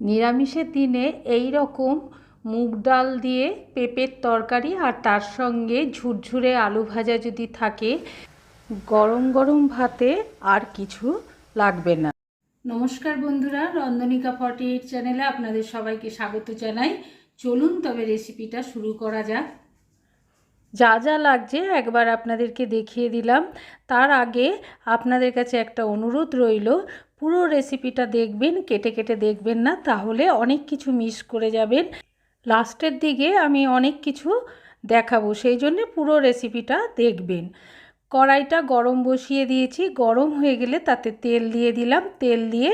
নিরামিষের দিনে এই রকম মুগ ডাল দিয়ে পেঁপের তরকারি আর তার সঙ্গে ঝুরঝুরে আলু ভাজা যদি থাকে, গরম গরম ভাতে আর কিছু লাগবে না। নমস্কার বন্ধুরা, রন্ধনিকা ফর্টি এইট চ্যানেলে আপনাদের সবাইকে স্বাগত জানাই। চলুন তবে রেসিপিটা শুরু করা যাক। যা যা লাগছে একবার আপনাদেরকে দেখিয়ে দিলাম। তার আগে আপনাদের কাছে একটা অনুরোধ রইল, পুরো রেসিপিটা দেখবেন, কেটে কেটে দেখবেন না, তাহলে অনেক কিছু মিস করে যাবেন। লাস্টের দিকে আমি অনেক কিছু দেখাবো, সেই জন্য পুরো রেসিপিটা দেখবেন। কড়াইটা গরম বসিয়ে দিয়েছি, গরম হয়ে গেলে তাতে তেল দিয়ে দিলাম। তেল দিয়ে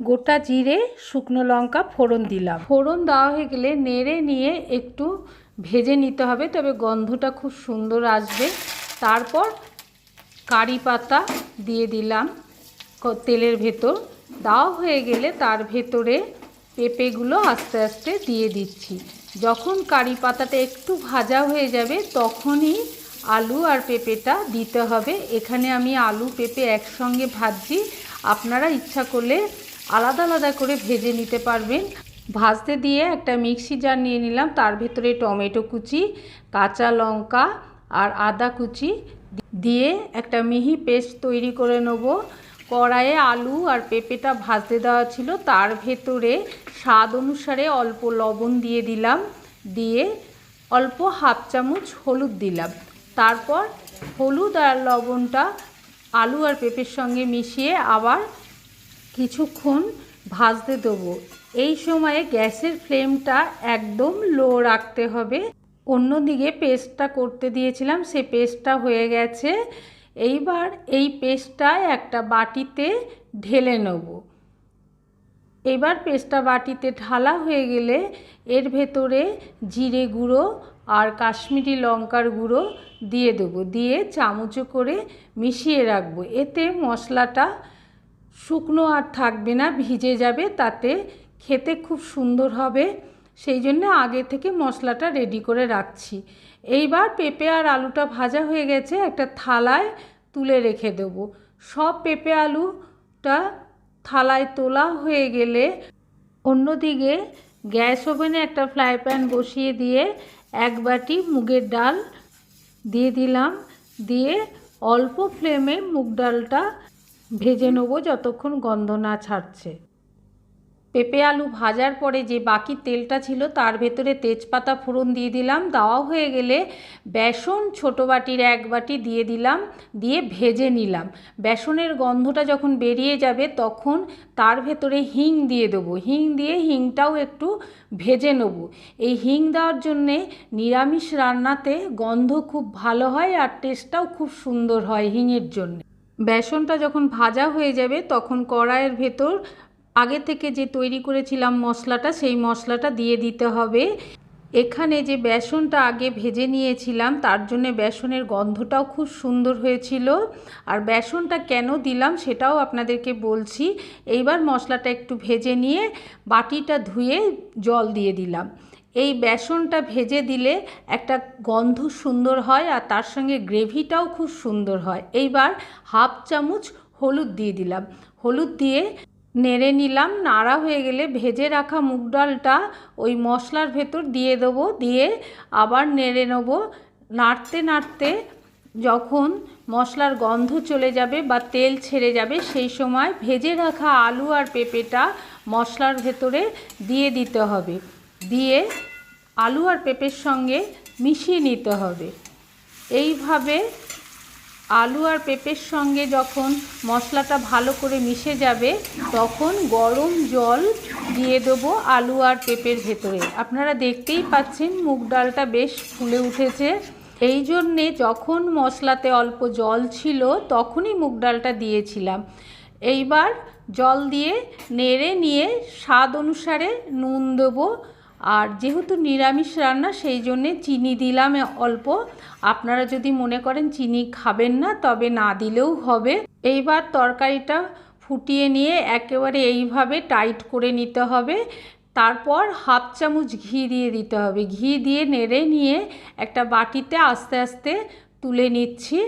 গোটা জিরে, শুকনো লঙ্কা, ফোড়ন দিলাম। ফোড়ন দেওয়া হয়ে গেলে নেড়ে নিয়ে একটু ভেজে নিতে হবে, তবে গন্ধটা খুব সুন্দর আসবে। তারপর কারি পাতা দিয়ে দিলাম তেলের ভেতর। দেওয়া হয়ে গেলে তার ভেতরে পেঁপেগুলো আস্তে আস্তে দিয়ে দিচ্ছি। যখন কারি পাতাটা একটু ভাজা হয়ে যাবে, তখনই আলু আর পেঁপেটা দিতে হবে। এখানে আমি আলু, পেঁপে একসঙ্গে ভাজছি। আপনারা ইচ্ছা করলে আলাদা আলাদা করে ভেজে নিতে পারবেন। ভাজতে দিয়ে একটা মিক্সি জার নিয়ে নিলাম। তার ভেতরে টমেটো কুচি, কাঁচা লঙ্কা আর আদা কুচি দিয়ে একটা মিহি পেস্ট তৈরি করে নেব। কড়াইয়ে আলু আর পেঁপেটা ভাজতে দেওয়া ছিল। তার ভেতরে স্বাদ অনুসারে অল্প লবণ দিয়ে দিলাম। দিয়ে অল্প হাফ চামচ হলুদ দিলাম। তারপর হলুদ আর লবণটা আলু আর পেঁপের সঙ্গে মিশিয়ে আবার কিছুক্ষণ ভাজতে দেবো। এই সময়ে গ্যাসের ফ্লেমটা একদম লো রাখতে হবে। অন্যদিকে পেস্টটা করতে দিয়েছিলাম, সে পেস্টটা হয়ে গেছে। এইবার এই পেস্টটা একটা বাটিতে ঢেলে নেব। এবার পেস্টটা বাটিতে ঢালা হয়ে গেলে এর ভেতরে জিরে গুঁড়ো আর কাশ্মীরি লঙ্কার গুঁড়ো দিয়ে দেবো। দিয়ে চামচো করে মিশিয়ে রাখব। এতে মশলাটা শুকনো আর থাকবে না, ভিজে যাবে। তাতে খেতে খুব সুন্দর হবে, সেই জন্য আগে থেকে মশলাটা রেডি করে রাখছি। এইবার পেঁপে আর আলুটা ভাজা হয়ে গেছে, একটা থালায় তুলে রেখে দেবো। সব পেঁপে আলুটা থালায় তোলা হয়ে গেলে অন্যদিকে গ্যাস ওভেনে একটা ফ্রাই প্যান বসিয়ে দিয়ে এক বাটি মুগের ডাল দিয়ে দিলাম, দিয়ে অল্প ফ্লেমে মুগ ডালটা ভেজে নেব যতক্ষণ গন্ধ না ছাড়ছে। পেঁপে আলু ভাজার পরে যে বাকি তেলটা ছিল তার ভেতরে তেজপাতা ফোড়ন দিয়ে দিলাম। দেওয়া হয়ে গেলে বেসন ছোটো বাটির এক বাটি দিয়ে দিলাম, দিয়ে ভেজে নিলাম। বেসনের গন্ধটা যখন বেরিয়ে যাবে তখন তার ভেতরে হিং দিয়ে দেবো। হিং দিয়ে হিংটাও একটু ভেজে নেব। এই হিং দেওয়ার জন্যে নিরামিষ রান্নাতে গন্ধ খুব ভালো হয় আর টেস্টটাও খুব সুন্দর হয় হিঙের জন্য। বেসনটা যখন ভাজা হয়ে যাবে তখন কড়াইয়ের ভেতর আগে থেকে যে তৈরি করেছিলাম মশলাটা, সেই মশলাটা দিয়ে দিতে হবে। এখানে যে বেসনটা আগে ভেজে নিয়েছিলাম, তার জন্য বেসনের গন্ধটাও খুব সুন্দর হয়েছিল। আর বেসনটা কেন দিলাম সেটাও আপনাদেরকে বলছি। এইবার মশলাটা একটু ভেজে নিয়ে বাটিটা ধুয়ে জল দিয়ে দিলাম। এই বেসনটা ভেজে দিলে একটা গন্ধ সুন্দর হয় আর তার সঙ্গে গ্রেভিটাও খুব সুন্দর হয়। এইবার হাফ চামচ হলুদ দিয়ে দিলাম। হলুদ দিয়ে নেড়ে নিলাম, নাড়া হয়ে গেলে ভেজে রাখা মুগ ডালটা ওই মশলার ভেতর দিয়ে দেবো, দিয়ে আবার নেড়ে নেব। নাড়তে নাড়তে যখন মশলার গন্ধ চলে যাবে বা তেল ছেড়ে যাবে, সেই সময় ভেজে রাখা আলু আর পেঁপেটা মশলার ভেতরে দিয়ে দিতে হবে। দিয়ে আলু আর পেঁপের সঙ্গে মিশিয়ে নিতে হবে। এইভাবে আলু আর পেঁপের সঙ্গে যখন মশলাটা ভালো করে মিশে যাবে, তখন গরম জল দিয়ে দেবো আলু আর পেঁপের ভেতরে। আপনারা দেখতেই পাচ্ছেন মুগ ডালটা বেশ ফুলে উঠেছে। এই জন্যে যখন মশলাতে অল্প জল ছিল, তখনই মুগ ডালটা দিয়েছিলাম। এইবার জল দিয়ে নেড়ে নিয়ে স্বাদ অনুসারে নুন দেবো। আর যেহেতু নিরামিষ রান্না, সেই জন্যে চিনি দিলাম অল্প। আপনারা যদি মনে করেন চিনি খাবেন না, তবে না দিলেও হবে। এইবার তরকারিটা ফুটিয়ে নিয়ে একেবারে এইভাবে টাইট করে নিতে হবে। তারপর হাফ চামচ ঘি দিয়ে দিতে হবে। ঘি দিয়ে নেড়ে নিয়ে একটা বাটিতে আস্তে আস্তে তুলে নিচ্ছি।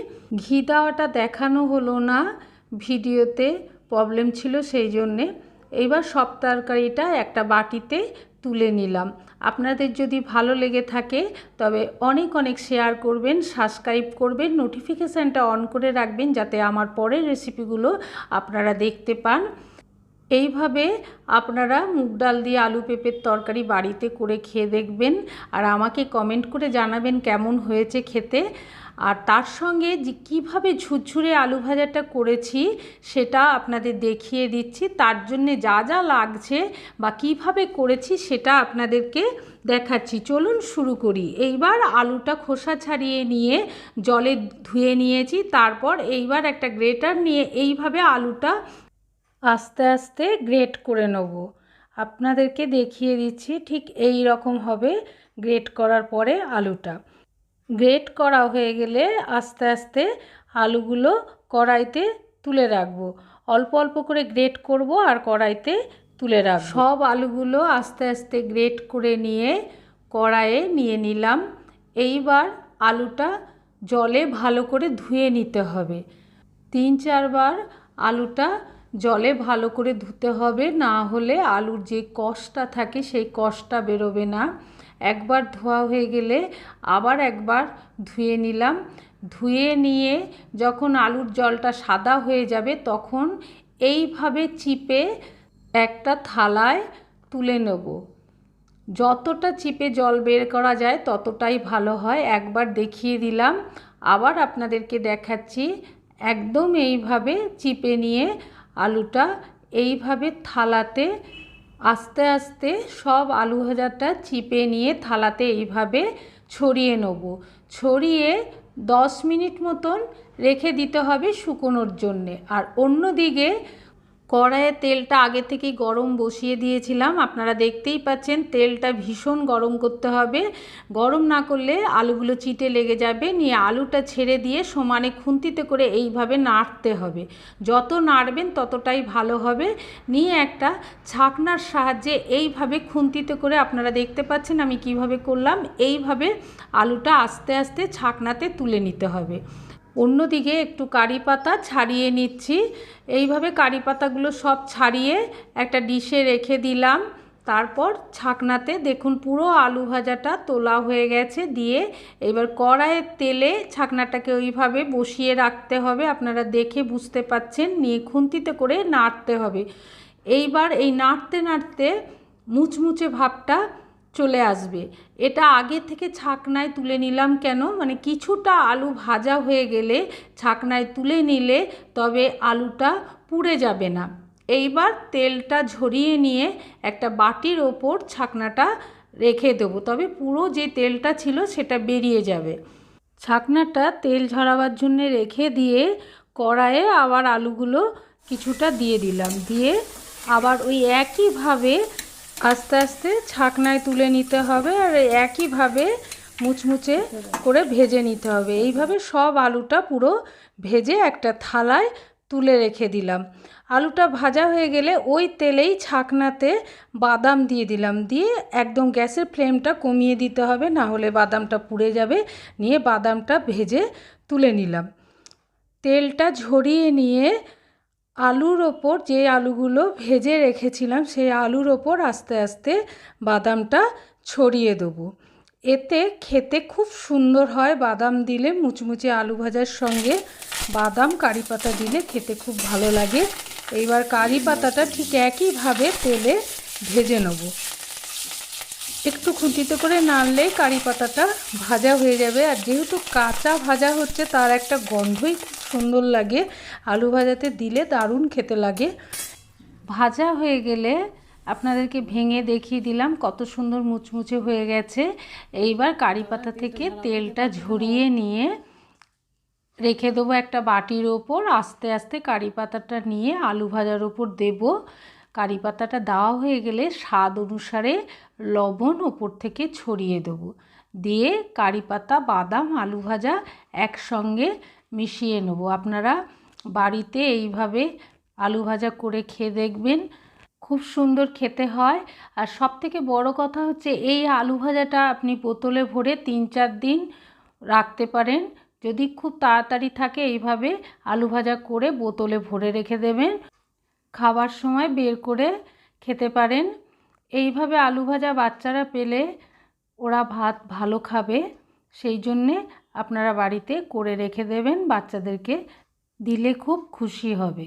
ঘি দেওয়াটা দেখানো হলো না, ভিডিওতে প্রবলেম ছিল সেই জন্যে। এইবার সব তরকারিটা একটা বাটিতে তুলে নিলাম। আপনাদের যদি ভালো লেগে থাকে, তবে অনেক অনেক শেয়ার করবেন, সাবস্ক্রাইব করবেন, নোটিফিকেশানটা অন করে রাখবেন, যাতে আমার পরের রেসিপিগুলো আপনারা দেখতে পান। এইভাবে আপনারা মুগ ডাল দিয়ে আলু পেঁপের তরকারি বাড়িতে করে খেয়ে দেখবেন আর আমাকে কমেন্ট করে জানাবেন কেমন হয়েছে খেতে। আর তার সঙ্গে যে কীভাবে ঝুরঝুরে আলু ভাজাটা করেছি সেটা আপনাদের দেখিয়ে দিচ্ছি। তার জন্যে যা যা লাগছে বা কীভাবে করেছি সেটা আপনাদেরকে দেখাচ্ছি। চলুন শুরু করি। এইবার আলুটা খোসা ছাড়িয়ে নিয়ে জলে ধুয়ে নিয়েছি। তারপর এইবার একটা গ্রেটার নিয়ে এইভাবে আলুটা আস্তে আস্তে গ্রেট করে নেব। আপনাদেরকে দেখিয়ে দিচ্ছি ঠিক এই রকম হবে গ্রেট করার পরে আলুটা। গ্রেট করা হয়ে গেলে আস্তে আস্তে আলুগুলো কড়াইতে তুলে রাখব। অল্প অল্প করে গ্রেট করব আর কড়াইতে তুলে রাখব। সব আলুগুলো আস্তে আস্তে গ্রেট করে নিয়ে কড়াইয়ে নিয়ে নিলাম। এইবার আলুটা জলে ভালো করে ধুয়ে নিতে হবে। তিন চারবার আলুটা জলে ভালো করে ধুতে হবে, না হলে আলুর যে কষটা থাকে সেই কষটা বেরোবে না। একবার ধোয়া হয়ে গেলে আবার একবার ধুয়ে নিলাম। ধুয়ে নিয়ে যখন আলুর জলটা সাদা হয়ে যাবে তখন এইভাবে চিপে একটা থালায় তুলে নেব। যতটা চিপে জল বের করা যায় ততটাই ভালো হয়। একবার দেখিয়ে দিলাম। আবার আপনাদেরকে দেখাচ্ছি। একদম এইভাবে চিপে নিয়ে আলুটা এইভাবে থালাতে আস্তে আস্তে সব আলু ভাজাটা চিপে নিয়ে থালাতে এইভাবে ছড়িয়ে নেব। ছড়িয়ে দশ মিনিট মতন রেখে দিতে হবে শুকোনোর জন্যে। আর অন্যদিকে কড়াইয়ে তেলটা আগে থেকেই গরম বসিয়ে দিয়েছিলাম। আপনারা দেখতেই পাচ্ছেন তেলটা ভীষণ গরম করতে হবে। গরম না করলে আলুগুলো চিটে লেগে যাবে। নিয়ে আলুটা ছেড়ে দিয়ে সমানে খুন্তিতে করে এইভাবে নাড়তে হবে। যত নাড়বেন ততটাই ভালো হবে। নিয়ে একটা ছাকনার সাহায্যে এইভাবে খুন্তিতে করে আপনারা দেখতে পাচ্ছেন আমি কীভাবে করলাম। এইভাবে আলুটা আস্তে আস্তে ছাকনাতে তুলে নিতে হবে। অন্যদিকে একটু কারি পাতা ছাড়িয়ে নিচ্ছি। এইভাবে কারি পাতাগুলো সব ছাড়িয়ে একটা ডিশে রেখে দিলাম। তারপর ছাকনাতে দেখুন পুরো আলু ভাজাটা তোলা হয়ে গেছে দিয়ে এবার কড়াইয়ের তেলে ছাকনাটাকে ওইভাবে বসিয়ে রাখতে হবে। আপনারা দেখে বুঝতে পাচ্ছেন, নিয়ে খুন্তিতে করে নাড়তে হবে। এইবার এই নাড়তে নাড়তে মুচমুচে ভাবটা চলে আসবে। এটা আগে থেকে ছাকনায় তুলে নিলাম কেন? মানে কিছুটা আলু ভাজা হয়ে গেলে ছাকনায় তুলে নিলে তবে আলুটা পুড়ে যাবে না। এইবার তেলটা ঝরিয়ে নিয়ে একটা বাটির ওপর ছাকনাটা রেখে দেবো। তবে পুরো যে তেলটা ছিল সেটা বেরিয়ে যাবে। ছাকনাটা তেল ঝরাবার জন্য রেখে দিয়ে কড়াইয়ে আবার আলুগুলো কিছুটা দিয়ে দিলাম। দিয়ে আবার ওই একইভাবে আস্তে আস্তে ছাকনায় তুলে নিতে হবে আর একইভাবে মুচমুচে করে ভেজে নিতে হবে। এইভাবে সব আলুটা পুরো ভেজে একটা থালায় তুলে রেখে দিলাম। আলুটা ভাজা হয়ে গেলে ওই তেলেই ছাকনাতে বাদাম দিয়ে দিলাম। দিয়ে একদম গ্যাসের ফ্লেমটা কমিয়ে দিতে হবে, না হলে বাদামটা পুড়ে যাবে। নিয়ে বাদামটা ভেজে তুলে নিলাম। তেলটা ঝরিয়ে নিয়ে আলুর ওপর যে আলুগুলো ভেজে রেখেছিলাম, সেই আলুর ওপর আস্তে আস্তে বাদামটা ছড়িয়ে দেবো। এতে খেতে খুব সুন্দর হয়, বাদাম দিলে, মুচমুচে আলু ভাজার সঙ্গে বাদাম, কারি পাতা দিলে খেতে খুব ভালো লাগে। এইবার কারি পাতাটা ঠিক একইভাবে তেলে ভেজে নেব। একটু খুঁটিতে করে নাড়লে কারি পাতাটা ভাজা হয়ে যাবে, আর যেহেতু কাঁচা ভাজা হচ্ছে, তার একটা গন্ধই খুব সুন্দর লাগে। আলু ভাজাতে দিলে দারুণ খেতে লাগে। ভাজা হয়ে গেলে আপনাদেরকে ভেঙে দেখিয়ে দিলাম কত সুন্দর মুচমুচে হয়ে গেছে। এইবার কারি পাতা থেকে তেলটা ঝরিয়ে নিয়ে রেখে দেবো একটা বাটির ওপর। আস্তে আস্তে কারি পাতাটা নিয়ে আলু ভাজার ওপর দেব। কারি পাতাটা দেওয়া হয়ে গেলে স্বাদ অনুসারে লবণ ওপর থেকে ছড়িয়ে দেবো। দিয়ে কারি পাতা, বাদাম, আলু ভাজা একসঙ্গে মিশিয়ে নেব। আপনারা বাড়িতে এইভাবে আলু ভাজা করে খেয়ে দেখবেন, খুব সুন্দর খেতে হয়। আর সব থেকে বড় কথা হচ্ছে, এই আলু ভাজাটা আপনি বোতলে ভরে তিন চার দিন রাখতে পারেন। যদি খুব তাড়াতাড়ি থাকে, এইভাবে আলু ভাজা করে বোতলে ভরে রেখে দেবেন। খাবার সময় বের করে খেতে পারেন। এইভাবে আলু ভাজা বাচ্চারা পেলে ওরা ভাত ভালো খাবে। সেই জন্যে আপনারা বাড়িতে করে রেখে দেবেন বাচ্চাদেরকে দিলে খুব খুশি হবে।